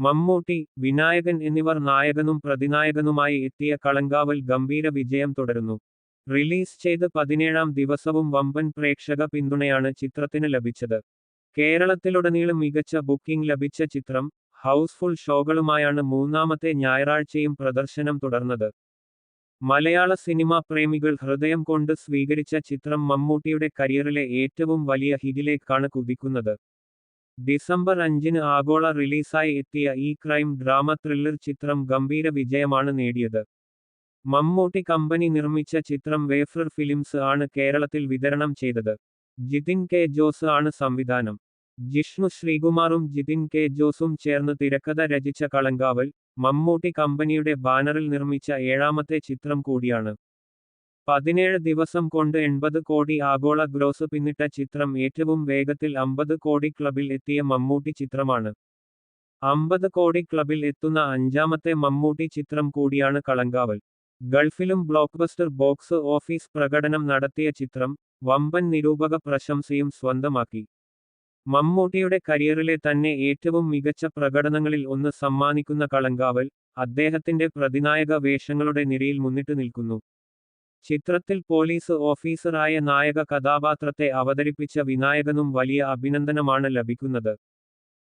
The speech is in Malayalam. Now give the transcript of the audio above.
മമ്മൂട്ടി വിനായകൻ എന്നിവർ നായകനും പ്രതിനായകനുമായി എത്തിയ കളങ്കാവൽ ഗംഭീര വിജയം തുടരുന്നു. റിലീസ് ചെയ്ത് പതിനേഴാം ദിവസവും വമ്പൻ പ്രേക്ഷക പിന്തുണയാണ് ചിത്രത്തിന് ലഭിച്ചത്. കേരളത്തിലുടനീളം മികച്ച ബുക്കിംഗ് ലഭിച്ച ചിത്രം ഹൗസ്ഫുൾ ഷോകളുമായാണ് മൂന്നാമത്തെ ഞായറാഴ്ചയും പ്രദർശനം തുടർന്നത്. മലയാള സിനിമാ പ്രേമികൾ ഹൃദയം കൊണ്ട് സ്വീകരിച്ച ചിത്രം മമ്മൂട്ടിയുടെ കരിയറിലെ ഏറ്റവും വലിയ ഹിറ്റിലേക്കാണ് കുതിക്കുന്നത്. ഡിസംബർ അഞ്ചിന് ആഗോള റിലീസായി എത്തിയ ഈ ക്രൈം ഡ്രാമ ത്രില്ലർ ചിത്രം ഗംഭീര വിജയമാണ് നേടിയത്. മമ്മൂട്ടി കമ്പനി നിർമ്മിച്ച ചിത്രം വേഫർ ഫിലിംസ് ആണ് കേരളത്തിൽ വിതരണം ചെയ്തത്. ജിതിൻ കെ ജോസ് ആണ് സംവിധാനം. ജിഷ്ണു ശ്രീകുമാറും ജിതിൻ കെ ജോസും ചേർന്ന് തിരക്കഥ രചിച്ച കളങ്കാവൽ മമ്മൂട്ടി കമ്പനിയുടെ ബാനറിൽ നിർമ്മിച്ച ഏഴാമത്തെ ചിത്രം കൂടിയാണ്. പതിനേഴ് ദിവസം കൊണ്ട് എൺപത് കോടി ആഗോള ഗ്രോസ് പിന്നിട്ട ചിത്രം ഏറ്റവും വേഗത്തിൽ അമ്പത് കോടി ക്ലബിൽ എത്തിയ മമ്മൂട്ടി ചിത്രമാണ്. അമ്പത് കോടി ക്ലബിൽ എത്തുന്ന അഞ്ചാമത്തെ മമ്മൂട്ടി ചിത്രം കൂടിയാണ് കളങ്കാവൽ. ഗൾഫിലും ബ്ലോക്ക്ബസ്റ്റർ ബോക്സ് ഓഫീസ് പ്രകടനം നടത്തിയ ചിത്രം വമ്പൻ നിരൂപക പ്രശംസയും സ്വന്തമാക്കി. മമ്മൂട്ടിയുടെ കരിയറിലെ തന്നെ ഏറ്റവും മികച്ച പ്രകടനങ്ങളിൽ ഒന്ന് സമ്മാനിക്കുന്ന കളങ്കാവൽ അദ്ദേഹത്തിന്റെ പ്രതിനായക വേഷങ്ങളുടെ നിരയിൽ മുന്നിട്ട് നിൽക്കുന്നു. ചിത്രത്തിൽ പോലീസ് ഓഫീസറായ നായക കഥാപാത്രത്തെ അവതരിപ്പിച്ച വിനായകനും വലിയ അഭിനന്ദനമാണ് ലഭിക്കുന്നത്.